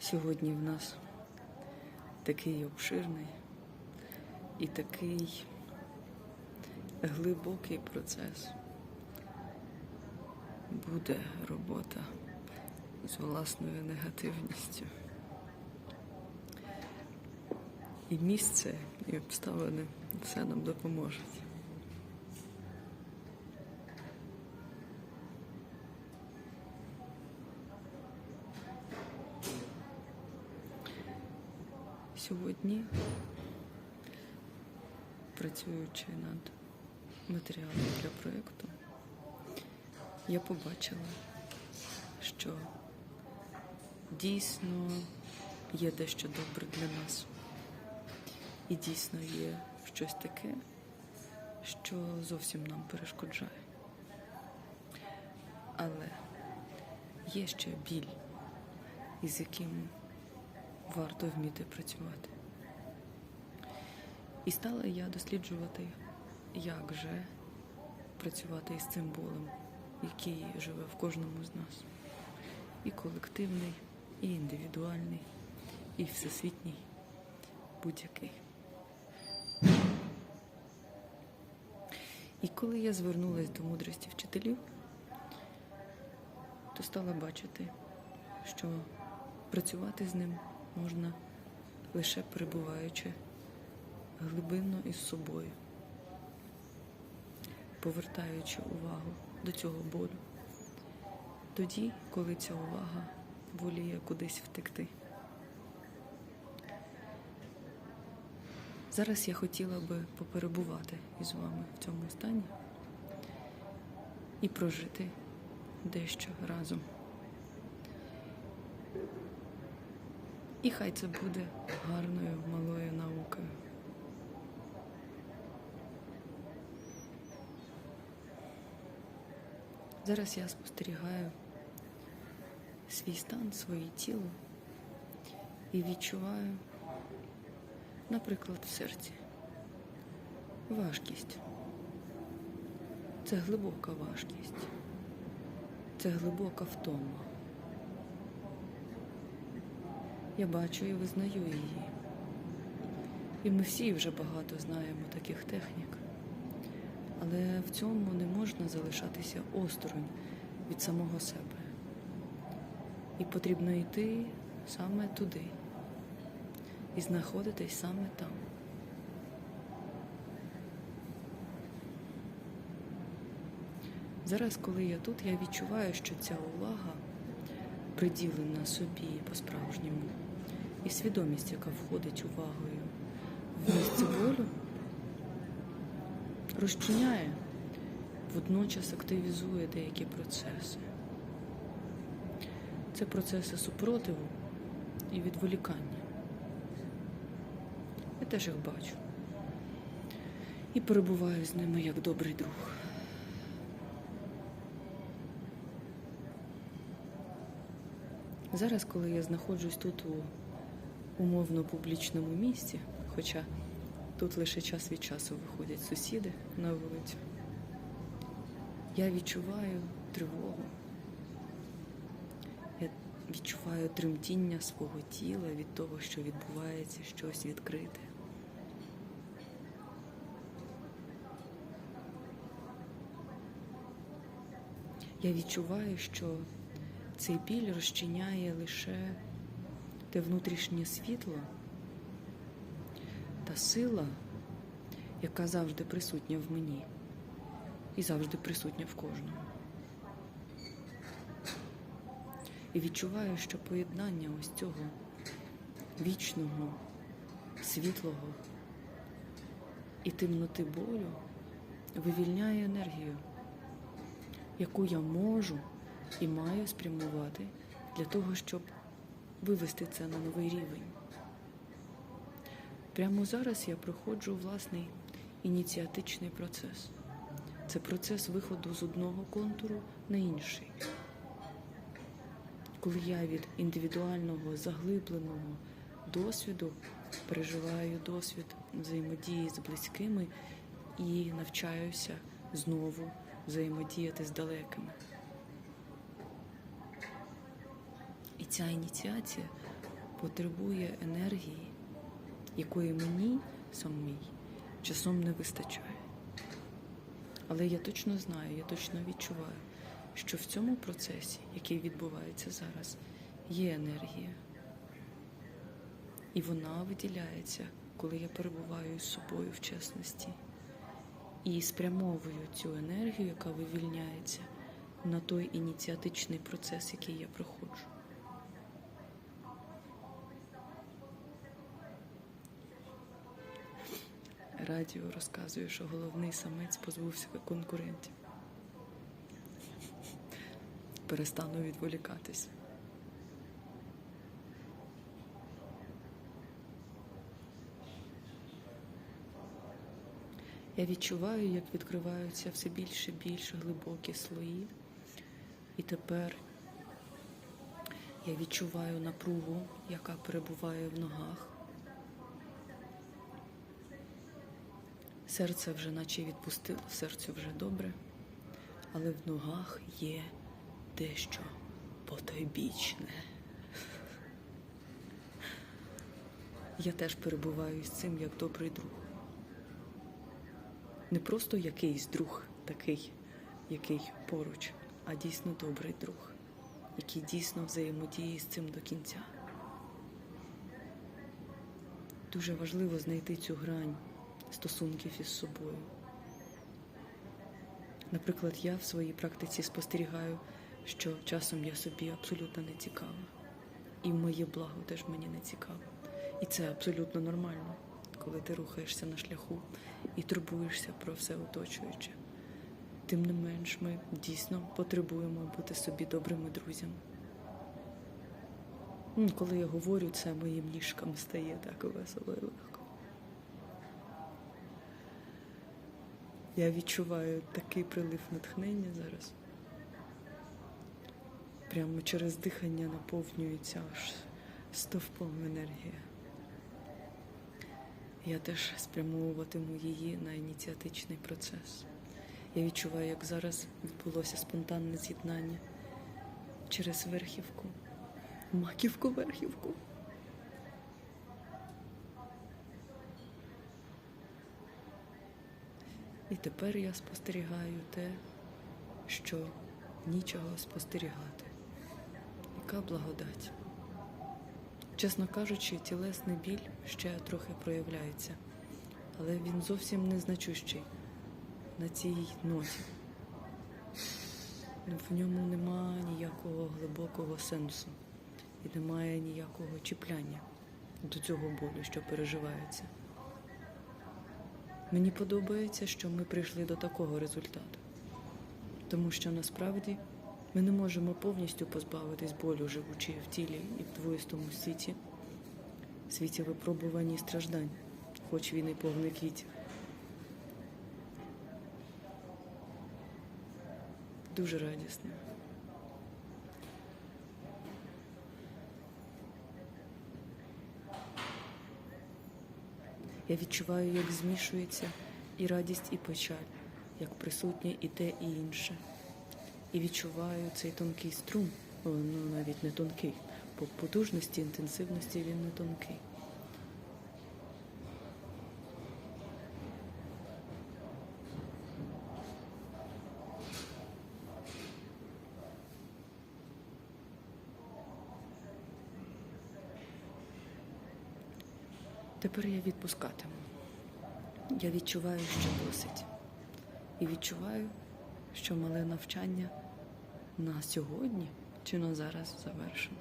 Сьогодні в нас такий обширний і такий глибокий процес. Буде робота з власною негативністю. І місце, і обставини все нам допоможуть. Сьогодні, працюючи над матеріалом для проєкту, я побачила, що дійсно є дещо добре для нас. І дійсно є щось таке, що зовсім нам перешкоджає. Але є ще біль, із яким варто вміти працювати. І стала я досліджувати, як же працювати із цим болем, який живе в кожному з нас. І колективний, і індивідуальний, і всесвітній, будь-який. І коли я звернулася до мудрості вчителів, то стала бачити, що працювати з ним можна лише перебуваючи глибинно із собою, повертаючи увагу до цього болю, тоді, коли ця увага воліє кудись втекти. Зараз я хотіла би поперебувати із вами в цьому стані і прожити дещо разом. І хай це буде гарною малою наукою. Зараз я спостерігаю свій стан, своє тіло і відчуваю, наприклад, в серці важкість. Це глибока важкість, це глибока втома. Я бачу і визнаю її. І ми всі вже багато знаємо таких технік. Але в цьому не можна залишатися осторонь від самого себе. І потрібно йти саме туди і знаходитись саме там. Зараз, коли я тут, я відчуваю, що ця увага приділена собі по-справжньому, і свідомість, яка входить увагою в місце болю, розчиняє, водночас активізує деякі процеси. Це процеси супротиву і відволікання. Я теж їх бачу. І перебуваю з ними як добрий друг. Зараз, коли я знаходжусь тут у умовно публічному місці, хоча тут лише час від часу виходять сусіди на вулицю, я відчуваю тривогу. Я відчуваю тремтіння свого тіла від того, що відбувається щось відкрите. Я відчуваю, що цей біль розчиняє лише те внутрішнє світло та сила, яка завжди присутня в мені і завжди присутня в кожному. І відчуваю, що поєднання ось цього вічного, світлого і темноти болю вивільняє енергію, яку я можу і маю спрямувати для того, щоб вивести це на новий рівень. Прямо зараз я проходжу власний ініціатичний процес. Це процес виходу з одного контуру на інший. Коли я від індивідуального заглибленого досвіду переживаю досвід взаємодії з близькими і навчаюся знову взаємодіяти з далекими. І ця ініціація потребує енергії, якої мені самій часом не вистачає. Але я точно знаю, я точно відчуваю, що в цьому процесі, який відбувається зараз, є енергія. І вона виділяється, коли я перебуваю з собою в чесності і спрямовую цю енергію, яка вивільняється, на той ініціатичний процес, який я проходжу. Радіо розказує, що головний самець позбувся конкурентів. Перестану відволікатись. Я відчуваю, як відкриваються все більше і більше глибокі слої. І тепер я відчуваю напругу, яка перебуває в ногах. Серце вже наче відпустило, серцю вже добре, але в ногах є дещо потойбічне. Я теж перебуваю з цим як добрий друг. Не просто якийсь друг такий, який поруч, а дійсно добрий друг, який дійсно взаємодіє з цим до кінця. Дуже важливо знайти цю грань стосунків із собою. Наприклад, я в своїй практиці спостерігаю, що часом я собі абсолютно не цікава. І моє благо теж мені не цікаво. І це абсолютно нормально, коли ти рухаєшся на шляху і турбуєшся про все оточуюче. Тим не менш, ми дійсно потребуємо бути собі добрими друзями. Коли я говорю, це моїм ніжкам стає так весело і легко. Я відчуваю такий прилив натхнення зараз. Прямо через дихання наповнюється аж стовпом енергія. Я теж спрямовуватиму її на ініціатичний процес. Я відчуваю, як зараз відбулося спонтанне з'єднання через верхівку, маківку верхівку. І тепер я спостерігаю те, що нічого спостерігати. Яка благодать. Чесно кажучи, тілесний біль ще трохи проявляється, але він зовсім не значущий на цій ноті. В ньому нема ніякого глибокого сенсу і немає ніякого чіпляння до цього болю, що переживається. Мені подобається, що ми прийшли до такого результату, тому що насправді ми не можемо повністю позбавитись болю, живучи в тілі і в двоїстому світі, світі випробувань і страждань, хоч він і повний квітів. Дуже радісно. Я відчуваю, як змішується і радість, і печаль, як присутнє і те, і інше. І відчуваю цей тонкий струм, ну навіть не тонкий, по потужності, інтенсивності він не тонкий. Тепер я відпускатиму. Я відчуваю, що досить. І відчуваю, що мале навчання на сьогодні чи на зараз завершено.